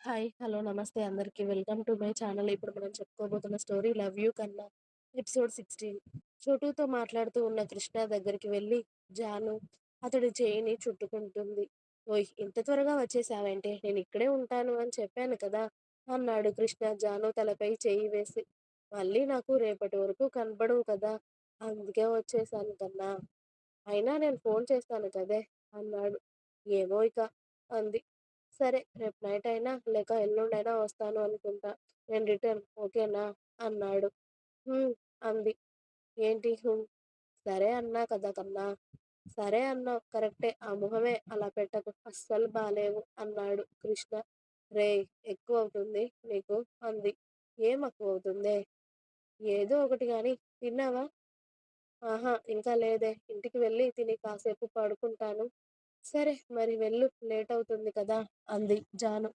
Hi. Hello. నమస్తే అందరికీ welcome to my channel. ఇప్పుడు మనం చెప్పుకోబోతున్న స్టోరీ 'లవ్ యూ కన్నా' ఎపిసోడ్ సిక్స్టీన్ చోటుతో మాట్లాడుతూ ఉన్న కృష్ణ దగ్గరికి వెళ్ళి జాను అతడి చేయిని చుట్టుకుంటుంది. ఓయ్! ఇంత త్వరగా వచ్చేసావంటే నేను ఇక్కడే ఉంటాను అని చెప్పాను కదా! అన్నాడు కృష్ణ జాను తలపై చేయి వేసి. మళ్ళీ నాకు రేపటి వరకు కనపడవు కదా! అందుకే వచ్చేసాను కన్నా! అయినా నేను ఫోన్ చేస్తాను కదే! అన్నాడు. ఏమో ఇక అంది. సరే రేపు నైట్ అయినా లేక ఎల్లుండైనా వస్తాను అనుకుంటా. నేను రిటర్న్ ఓకేనా? అన్నాడు. అంది. ఏంటి సరే అన్నా కదా కన్నా! సరే అన్నావు కరెక్టే ఆ ముఖమే అలా పెట్టకు. అస్సలు బాలేవు అన్నాడు కృష్ణ. రే ఎక్కువ అవుతుంది నీకు అంది. ఏం ఎక్కువ అవుతుందే ఏదో ఒకటి కానీ తిన్నావా? ఆహా! ఇంకా లేదే. ఇంటికి వెళ్ళి తిని కాసేపు పడుకుంటాను. సరే మరి వెళ్ళు లేట్ అవుతుంది కదా! అంది జాను.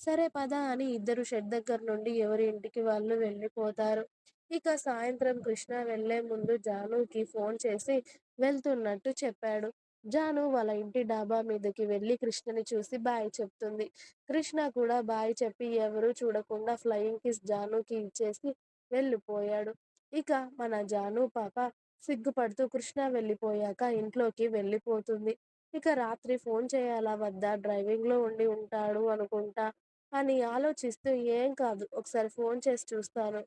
సరే పద అని ఇద్దరు షెడ్ దగ్గర నుండి ఎవరి ఇంటికి వాళ్ళు వెళ్ళిపోతారు. ఇక సాయంత్రం కృష్ణ వెళ్ళే ముందు జానుకి ఫోన్ చేసి వెళ్తున్నట్టు చెప్పాడు. జాను వాళ్ళ ఇంటి డాబా మీదకి వెళ్ళి కృష్ణని చూసి బాయ్ చెప్తుంది. కృష్ణ కూడా బాయ్ చెప్పి ఎవరూ చూడకుండా ఫ్లయింగ్ కిస్ జానుకి ఇచ్చేసి వెళ్ళిపోయాడు. ఇక మన జాను పాప సిగ్గుపడుతూ కృష్ణ వెళ్ళిపోయాక ఇంట్లోకి వెళ్ళిపోతుంది. ఇక రాత్రి ఫోన్ చేయాలా వద్దా డ్రైవింగ్లో ఉండి ఉంటాడు అనుకుంటా అని ఆలోచిస్తూ ఏం కాదు ఒకసారి ఫోన్ చేసి చూస్తాను.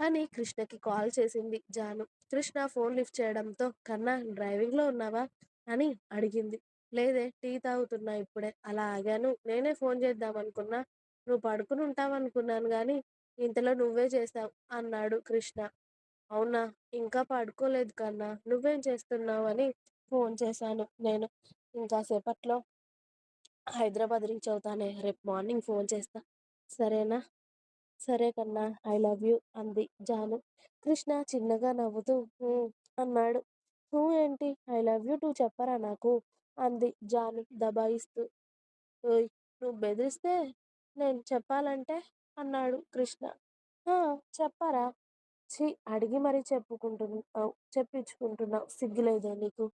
అని కృష్ణకి కాల్ చేసింది జాను. కృష్ణ ఫోన్ లిఫ్ట్ చేయడంతో కన్నా డ్రైవింగ్లో ఉన్నావా? అని అడిగింది. లేదే టీ తాగుతున్నా ఇప్పుడే. అలా ఆగాను. నేనే ఫోన్ చేద్దామనుకున్నా. నువ్వు పడుకుని ఉంటావనుకున్నాను కానీ ఇంతలో నువ్వే చేసావు అన్నాడు కృష్ణ. అవునా? ఇంకా పడుకోలేదు కన్నా. నువ్వేం చేస్తున్నావని అని ఫోన్ చేశాను నేను. ఇంకాసేపట్లో హైదరాబాద్ రీచ్ అవుతానే. రేపు మార్నింగ్ ఫోన్ చేస్తా. సరేనా? సరే కన్నా ఐ లవ్ యూ అంది జాను. కృష్ణ చిన్నగా నవ్వుతూ అన్నాడు. ఊ ఏంటి? ఐ లవ్ యూ టూ చెప్పరా నాకు? అంది జాను దబాయిస్తూ. ఓయ్! నువ్వు బెదిరిస్తే నేను చెప్పాలంటే? అన్నాడు కృష్ణ. ఆ చెప్పరా? వచ్చి అడిగి మరీ చెప్పుకుంటున్నావు చెప్పించుకుంటున్నావు సిగ్గులేదే నీకు?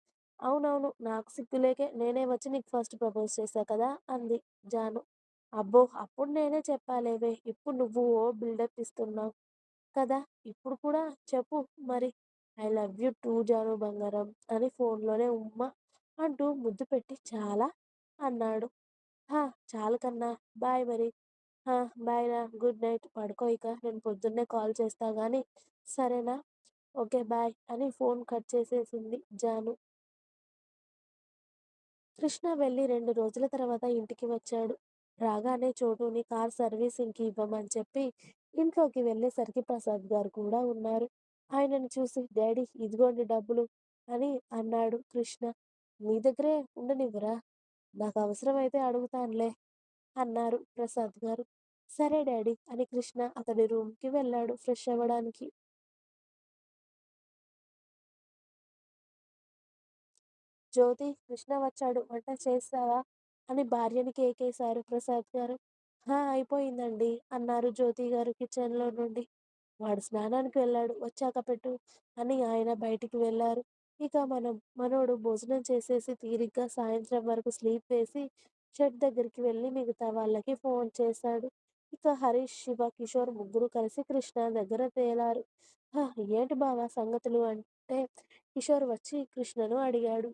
అవునవును నాకు సిగ్గులేకే నేనే వచ్చి నీకు ఫస్ట్ ప్రపోజ్ చేశా కదా అంది జాను. అబ్బో అప్పుడు నేనే చెప్పాలేవే ఇప్పుడు నువ్వు ఓ బిల్డప్ ఇస్తున్నావు కదా ఇప్పుడు కూడా చెప్పు మరి I love you too Janu బంగారం అని ఫోన్లోనే ఉమ్మ అంటూ ముద్దు పెట్టి చాలా అన్నాడు. హా చాలు కన్నా బాయ్ మరి. హా బాయ్ రా గుడ్ నైట్ పడుకో ఇక నేను పొద్దున్నే కాల్ చేస్తా గానీ సరేనా? ఓకే బాయ్ అని ఫోన్ కట్ చేసేసింది జాను. కృష్ణ వెళ్ళి రెండు రోజుల తర్వాత ఇంటికి వచ్చాడు. రాగానే చోటుని కార్ సర్వీసింగ్కి ఇవ్వమని చెప్పి ఇంట్లోకి వెళ్ళేసరికి ప్రసాద్ గారు కూడా ఉన్నారు. ఆయనను చూసి డాడీ ఇదిగోండి డబ్బులు అని అన్నాడు కృష్ణ. నీ దగ్గరే ఉండనివ్వరా? నాకు అవసరమైతే అడుగుతానులే అన్నారు ప్రసాద్ గారు. సరే డాడీ అని కృష్ణ అతడి రూమ్కి వెళ్ళాడు ఫ్రెష్ అవ్వడానికి. జ్యోతి కృష్ణ వచ్చాడు వంట చేస్తావా అని భార్యని కేకేశారు ప్రసాద్ గారు. హా అయిపోయిందండి అన్నారు జ్యోతి గారు కిచెన్లో నుండి. వాడు స్నానానికి వెళ్ళాడు వచ్చాక పెట్టు అని ఆయన బయటికి వెళ్ళారు. ఇక మనం మనోడు భోజనం చేసేసి తీరిగ్గా సాయంత్రం వరకు స్లీప్ వేసి షెడ్ దగ్గరికి వెళ్ళి మిగతా వాళ్ళకి ఫోన్ చేశాడు. ఇక హరీష్, శివ, కిషోర్ ముగ్గురు కలిసి కృష్ణ దగ్గర తేలారు. హ ఏంటి బావా సంగతులు అంటే కిషోర్ వచ్చి కృష్ణను అడిగాడు.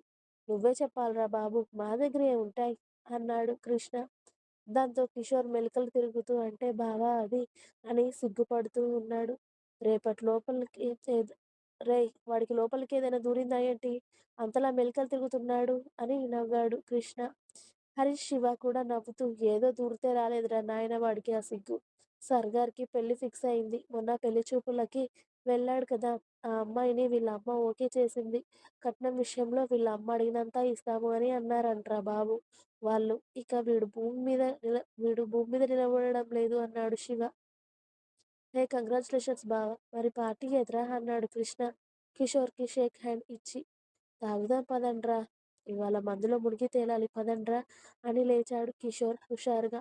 నువ్వే చెప్పాలరా బాబు మా దగ్గరే ఉంటాయి అన్నాడు కృష్ణ. దాంతో కిషోర్ మెలికలు తిరుగుతూ అంటే బావా అది అని సిగ్గుపడుతూ ఉన్నాడు. రేపటి లోపలికి రేయ్ వాడికి లోపలికి ఏదైనా దూరిందా ఏంటి? అంతలా మెలికలు తిరుగుతున్నాడు అని నవ్వాడు కృష్ణ. హరీష్, శివ కూడా నవ్వుతూ ఏదో దూరితే రాలేదురా నాయన వాడికి ఆ సిగ్గు. సర్గారికి పెళ్ళి ఫిక్స్ అయింది. మొన్న పెళ్ళి చూపులకి వెళ్ళాడు కదా ఆ అమ్మాయిని వీళ్ళ అమ్మ ఓకే చేసింది. కట్నం విషయంలో వీళ్ళ అమ్మ అడిగినంతా ఇస్తాము అని అన్నారంట్రా బాబు వాళ్ళు. ఇక వీడు భూమి మీద నిల వీడు భూమి మీద నిలబడడం లేదు అన్నాడు శివ. హే కంగ్రాచులేషన్స్ బావా! మరి పార్టీ ఎదురా అన్నాడు కృష్ణ కిషోర్కి షేక్ హ్యాండ్ ఇచ్చి. తాగుదాం పదండ్రా ఇవాళ మందులో మునిగి తేలాలి పదండ్రా అని లేచాడు కిషోర్ హుషారుగా.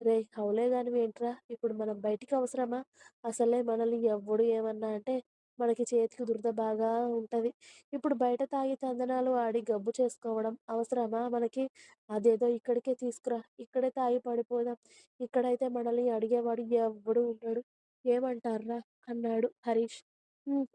రే అవలేదానివి ఏంట్రా ఇప్పుడు మనం బయటికి అవసరమా? అసలే మనల్ని ఎవ్వడు ఏమన్నా అంటే మనకి చేతికి దురద బాగా ఉంటుంది ఇప్పుడు బయట తాగి తందనాలు ఆడి గబ్బు చేసుకోవడం అవసరమా మనకి? అదేదో ఇక్కడికే తీసుకురా. ఇక్కడే తాగి పడిపోదాం. ఇక్కడైతే మనల్ని అడిగేవాడు ఎవడు ఉండడు. ఏమంటారా అన్నాడు హరీష్.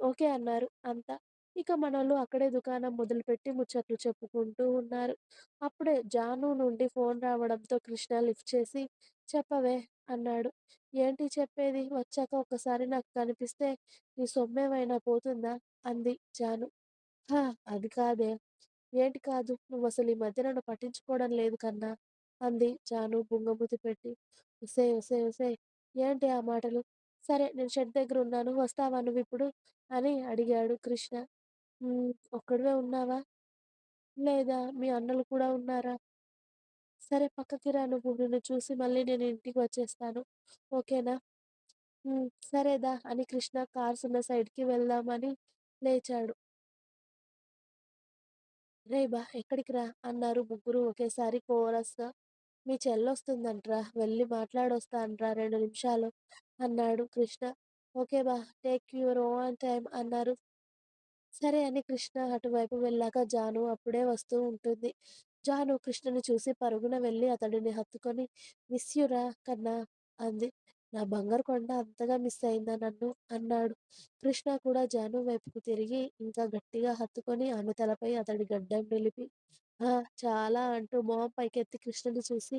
ఓకే అన్నారు అంతా. ఇక మనోళ్ళు అక్కడే దుకాణం మొదలుపెట్టి ముచ్చట్లు చెప్పుకుంటూ ఉన్నారు. అప్పుడే జాను నుండి ఫోన్ రావడంతో కృష్ణ లిఫ్ట్ చేసి చెప్పవే అన్నాడు. ఏంటి చెప్పేది? వచ్చాక ఒక్కసారి నాకు కనిపిస్తే నీ సొమ్మేమైనా పోతుందా? అంది జాను. హ! అది కాదే. ఏంటి కాదు? నువ్వసలు ఈ మధ్య నన్ను పట్టించుకోవడం లేదు కన్నా! అంది జాను బుంగమూతి పెట్టి. ఒసేయ్ ఒసేయ్ ఒసేయ్ ఏంటి ఆ మాటలు? సరే నేను షెడ్ దగ్గరున్నాను వస్తావా నువ్విప్పుడు? అని అడిగాడు కృష్ణ. హ్మ్. ఒక్కడివే ఉన్నావా? లేదా మీ అన్నలు కూడా ఉన్నారా? సరే పక్కకి రా నువ్వు. నిన్ను చూసి మళ్ళీ నేను ఇంటికి వచ్చేస్తాను. ఓకేనా? హ్మ్. సరే దా అని కృష్ణ కార్స్ ఉన్న సైడ్‌కి వెళ్దామని లేచాడు. రేయ్ బా! ఎక్కడికి రా? అన్నారు ముగ్గురు ఒకేసారి కోరస్‌గా. మీ చెల్లొస్తుందంట్రా. వెళ్ళి మాట్లాడొస్తానురా 2 నిమిషాలు అన్నాడు కృష్ణ. ఓకే బా! టేక్ యువర్ ఓన్ టైమ్ అన్నారు. సరే అని కృష్ణ అటువైపు వెళ్ళాక జాను అప్పుడే వస్తూ ఉంటుంది. జాను కృష్ణని చూసి పరుగున వెళ్ళి అతడిని హత్తుకొని మిస్ కన్నా అంది. నా బంగారు కొండ అంతగా మిస్ అయిందా నన్ను? అన్నాడు. కృష్ణ కూడా జాను వైపుకు తిరిగి ఇంకా గట్టిగా హత్తుకొని ఆమె తలపై అతడి గడ్డం నిలిపి ఆ! చాలా అంటూ మొహం పైకెత్తి కృష్ణని చూసి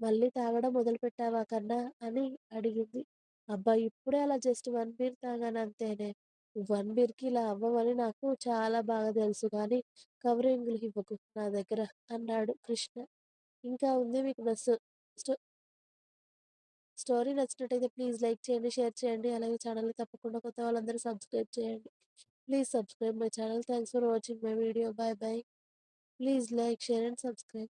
మళ్ళీ తాగడం మొదలుపెట్టావా కన్నా? అని అడిగింది. అబ్బా! ఇప్పుడే అలా జస్ట్ వన్ బీర్ తాగానంతేనే. వన్ బీర్‌కి ఇలా అవ్వవని నాకు చాలా బాగా తెలుసు కానీ కవరింగ్లు ఇవ్వకు నా దగ్గర అన్నాడు కృష్ణ. ఇంకా ఉంది మీకు నస్సు స్టో స్టోరీ నచ్చినట్టయితే ప్లీజ్ లైక్ చేయండి, షేర్ చేయండి. అలాగే ఛానల్‌ని తప్పకుండా కొత్త వాళ్ళందరూ సబ్స్క్రైబ్ చేయండి. Please subscribe my channel. Thanks for watching my video. Bye bye. Please like, share and subscribe.